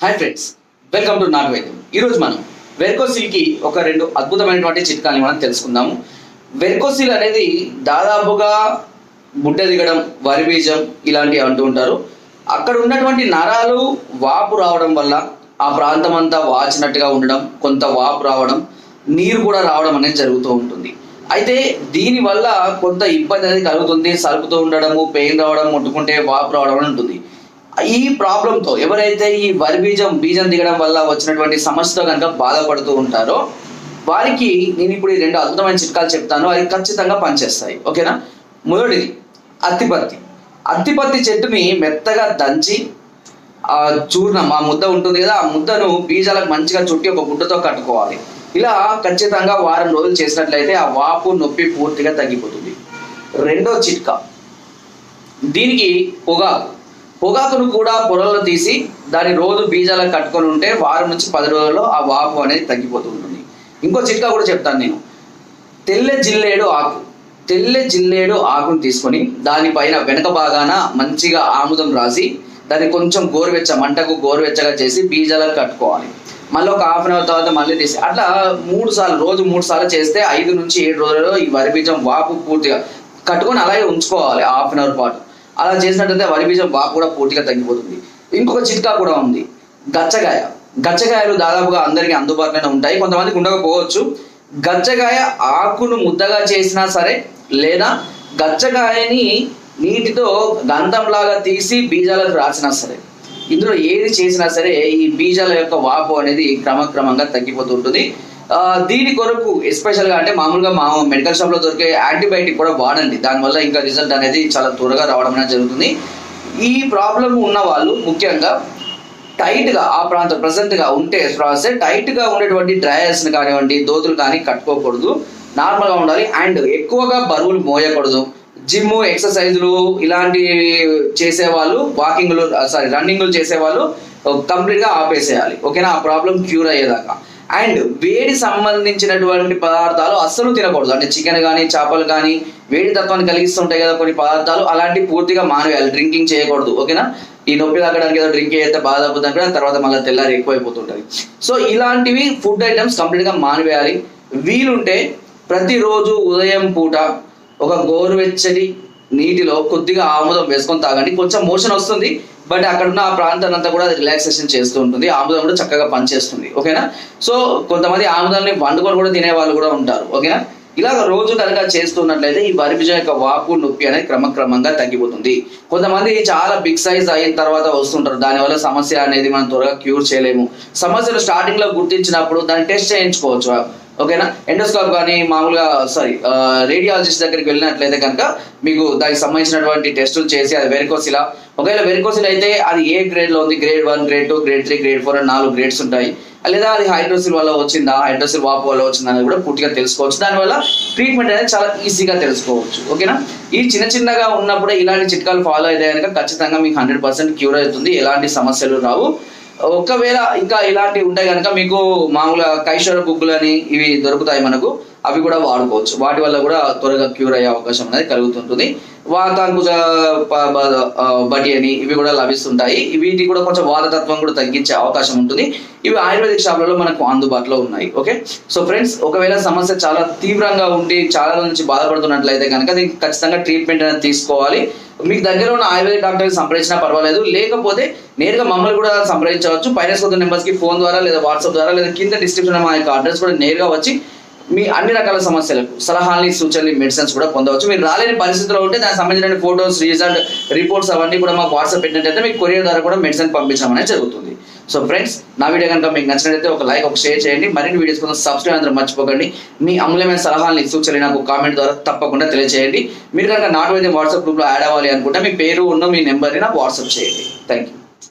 Hi friends welcome to నాన్ వైద్యం ఈరోజు మనం వెర్కోసిల్కి ఒక రెండు అద్భుతమైనటువంటి చిట్కాలని మనం తెలుసుకుందాము. వెర్కోసిల్ అనేది దాదాపుగా బుడ్డ దిగడం వరి బీజం ఇలాంటివి అంటూ ఉంటారు. అక్కడ ఉన్నటువంటి నరాలు వాపు రావడం వల్ల ఆ ప్రాంతం అంతా వాచినట్టుగా ఉండడం కొంత వాపు రావడం నీరు కూడా రావడం అనేది జరుగుతూ ఉంటుంది. అయితే దీనివల్ల కొంత ఇబ్బంది అనేది కలుగుతుంది. సలుపుతూ ఉండడము పెయిన్ రావడం ముట్టుకుంటే వాపు రావడం అని ఉంటుంది. ఈ ప్రాబ్లంతో ఎవరైతే ఈ వరి బీజం బీజం దిగడం వల్ల వచ్చినటువంటి సమస్యతో కనుక బాధపడుతూ ఉంటారో వారికి నేను ఇప్పుడు ఈ రెండు అద్భుతమైన చిట్కాలు చెప్తాను. అవి ఖచ్చితంగా పనిచేస్తాయి. ఓకేనా? మొదటిది అత్తిపత్తి. అత్తిపత్తి చెట్టుని మెత్తగా దంచి ఆ చూర్ణం ఆ ముద్ద ఉంటుంది కదా ఆ ముద్దను బీజాలకు మంచిగా చుట్టి ఒక గుడ్డతో కట్టుకోవాలి. ఇలా ఖచ్చితంగా వారం రోజులు చేసినట్లయితే ఆ వాపు నొప్పి పూర్తిగా తగ్గిపోతుంది. రెండో చిట్కా దీనికి పొగాకు. పొగాకును కూడా పొలంలో తీసి దాని రోజు బీజాలు కట్టుకొని ఉంటే వారం నుంచి పది రోజుల్లో ఆ వాపు అనేది తగ్గిపోతూ ఉంటుంది. ఇంకో చిట్కా కూడా చెప్తాను నేను. తెల్ల జిల్లేడు ఆకు. తెల్ల జిల్లేడు ఆకును తీసుకొని దానిపైన వెనక భాగాన మంచిగా ఆముదం రాసి దాన్ని కొంచెం గోరువెచ్చ మంటకు గోరువెచ్చగా చేసి బీజాలకు కట్టుకోవాలి. మళ్ళీ ఒక హాఫ్ అన్ అవర్ తర్వాత మళ్ళీ తీసి అట్లా మూడు సార్లు రోజు మూడు సార్లు చేస్తే ఐదు నుంచి ఏడు రోజులలో ఈ వరి బీజం వాపు పూర్తిగా కట్టుకొని అలాగే ఉంచుకోవాలి హాఫ్ అన్ అవర్ పాటు. అలా చేసినట్లయితే వరి బీజం బాగా కూడా పూర్తిగా తగ్గిపోతుంది. ఇంకొక చిట్కా కూడా ఉంది. గచ్చగాయ. గచ్చగాయలు దాదాపుగా అందరికీ అందుబాటులోనే ఉంటాయి. కొంతమందికి ఉండకపోవచ్చు. గచ్చగాయ ఆకును ముద్దగా చేసినా సరే లేదా గచ్చగాయని నీటితో గంధంలాగా తీసి బీజాలకు రాసినా సరే ఇందులో ఏది చేసినా సరే ఈ బీజాల యొక్క వాపు అనేది క్రమక్రమంగా తగ్గిపోతుంటుంది ఉంటుంది. దీని కొరకు ఎస్పెషల్గా అంటే మామూలుగా మా మెడికల్ షాప్లో దొరికే యాంటీబయాటిక్ కూడా వాడండి. దానివల్ల ఇంకా రిజల్ట్ అనేది చాలా త్వరగా రావడం అనేది జరుగుతుంది. ఈ ప్రాబ్లం ఉన్న వాళ్ళు ముఖ్యంగా టైట్గా ఆ ప్రాంతం ప్రజెంట్గా ఉంటే ప్రాసెస్ టైట్గా ఉండేటువంటి డ్రయర్స్ని కానివ్వండి దోతులు కానీ కట్టుకోకూడదు. నార్మల్గా ఉండాలి. అండ్ ఎక్కువగా బరువులు మోయకూడదు. జిమ్ ఎక్సర్సైజులు ఇలాంటి చేసే వాళ్ళు వాకింగ్లు సారీ రన్నింగ్లు చేసే వాళ్ళు ఆపేసేయాలి. ఓకేనా? ఆ ప్రాబ్లం క్యూర్ అయ్యేదాకా. అండ్ వేడి సంబంధించినటువంటి పదార్థాలు అస్సలు తినకూడదు. అంటే చికెన్ కానీ చేపలు కానీ వేడి తత్వాన్ని కలిగిస్తుంటాయి కదా కొన్ని పదార్థాలు. అలాంటి పూర్తిగా మానేయాలి. డ్రింకింగ్ చేయకూడదు. ఓకేనా? ఈ నొప్పి తగ్గడానికి ఏదో డ్రింక్ అయితే బాధ తగ్గుతుంది కూడా తర్వాత మళ్ళీ తెల్లారి ఎక్కువైపోతుంటుంది. సో ఇలాంటివి ఫుడ్ ఐటమ్స్ కంప్లీట్గా మానివేయాలి. వీలుంటే ప్రతిరోజు ఉదయం పూట ఒక గోరువెచ్చని నీటిలో కొద్దిగా ఆముదం వేసుకొని తాగండి. కొంచెం మోషన్ వస్తుంది బట్ అక్కడున్న ఆ ప్రాంతాన్ని అంతా కూడా రిలాక్సేషన్ చేస్తూ ఉంటుంది. ఆముదం కూడా చక్కగా పనిచేస్తుంది. ఓకేనా? సో కొంతమంది ఆముదాన్ని వండుకొని కూడా తినే వాళ్ళు కూడా ఉంటారు. ఓకేనా? ఇలాగ రోజు కనుక చేస్తున్నట్లయితే ఈ వరిబిజం యొక్క వాపు నొప్పి అనేది క్రమక్రమంగా తగ్గిపోతుంది. కొంతమంది చాలా బిగ్ సైజ్ అయిన తర్వాత వస్తుంటారు. దానివల్ల సమస్య అనేది మనం త్వరగా క్యూర్ చేయలేము. సమస్యలు స్టార్టింగ్లో గుర్తించినప్పుడు దాన్ని టెస్ట్ చేయించుకోవచ్చు. ఓకేనా? ఎండోస్కోప్ కానీ మామూలుగా సారీ రేడియాలజిస్ట్ దగ్గరికి వెళ్ళినట్లయితే కనుక మీకు దానికి సంబంధించినటువంటి టెస్టులు చేసి అది వెరికోసిలా ఒకవేళ వెరికోసిల్ అయితే అది ఏ గ్రేడ్లో ఉంది? Grade one grade two grade three grade four అని నాలుగు గ్రేడ్స్ ఉంటాయి. లేదా అది హైడ్రోసిల్ వల్ల వచ్చిందా? హైడ్రోసిల్ వాపు వల్ల వచ్చిందా అనేది కూడా పూర్తిగా తెలుసుకోవచ్చు. దానివల్ల ట్రీట్మెంట్ అనేది చాలా ఈజీగా తెలుసుకోవచ్చు. ఓకేనా? ఈ చిన్న చిన్నగా ఉన్నప్పుడే ఇలాంటి చిట్కాలు ఫాలో అయితే కనుక ఖచ్చితంగా మీకు హండ్రెడ్ పర్సెంట్ క్యూర్ అవుతుంది. ఎలాంటి సమస్యలు రావు. ఒకవేళ ఇంకా ఇలాంటివి ఉంటాయి కనుక మీకు మామూలుగా కైశోర బుగ్గులు అని ఇవి దొరుకుతాయి మనకు అవి కూడా వాడుకోవచ్చు. వాటి వల్ల కూడా త్వరగా క్యూర్ అయ్యే అవకాశం అనేది కలుగుతుంటుంది. వాతాంకుజ బడి అని ఇవి కూడా లభిస్తుంటాయి. వీటి కూడా కొంచెం వాతతత్వం కూడా తగ్గించే అవకాశం ఉంటుంది. ఇవి ఆయుర్వేదిక్ షాపులలో మనకు అందుబాటులో ఉన్నాయి ఓకే? సో ఫ్రెండ్స్ ఒకవేళ సమస్య చాలా తీవ్రంగా ఉండి చాలా నుంచి బాధపడుతున్నట్లయితే కనుక దీనికి ఖచ్చితంగా ట్రీట్మెంట్ అనేది తీసుకోవాలి. మీకు దగ్గర ఉన్న ఆయుర్వేదిక్ డాక్టర్ని సంప్రదించినా పర్వాలేదు. లేకపోతే నేరుగా మమ్మల్ని కూడా సంప్రదించవచ్చు. పైన కొద్ది నెంబర్స్కి ఫోన్ ద్వారా లేదా వాట్సాప్ ద్వారా లేదా కింద డిస్క్రిప్షన్ మా యొక్క అడ్రస్ కూడా నేరుగా వచ్చి మీ అన్ని రకాల సమస్యలకు సలహాలని సూచనలు మెడిసిన్స్ కూడా పొందవచ్చు. మీరు రాలేని పరిస్థితిలో ఉంటే దానికి సంబంధించిన ఫోటోస్ రిజల్ట్ రిపోర్ట్స్ అవన్నీ కూడా మాకు వాట్సాప్ పెట్టినట్టయితే మీకు కొరియర్ ద్వారా కూడా మెడిసిన్ పంపించడం అనేది జరుగుతుంది. సో ఫ్రెండ్స్ నా వీడియో కనుక మీకు నచ్చినట్లయితే ఒక లైక్ ఒక షేర్ చేయండి. మరిన్ని వీడియోస్ కోసం సబ్స్క్రైబ్ అందరూ మర్చిపోకండి. మీ అమూల్యమైన సలహాలను సూచనలు నాకు కామెంట్ ద్వారా తప్పకుండా తెలియజేయండి మీరు కనుక నాటు వైద్యం వాట్సాప్ గ్రూప్లో యాడ్ అవ్వాలి అనుకుంటే మీ పేరు ఉన్న మీ నెంబర్ని నాకు వాట్సాప్ చేయండి. Thank you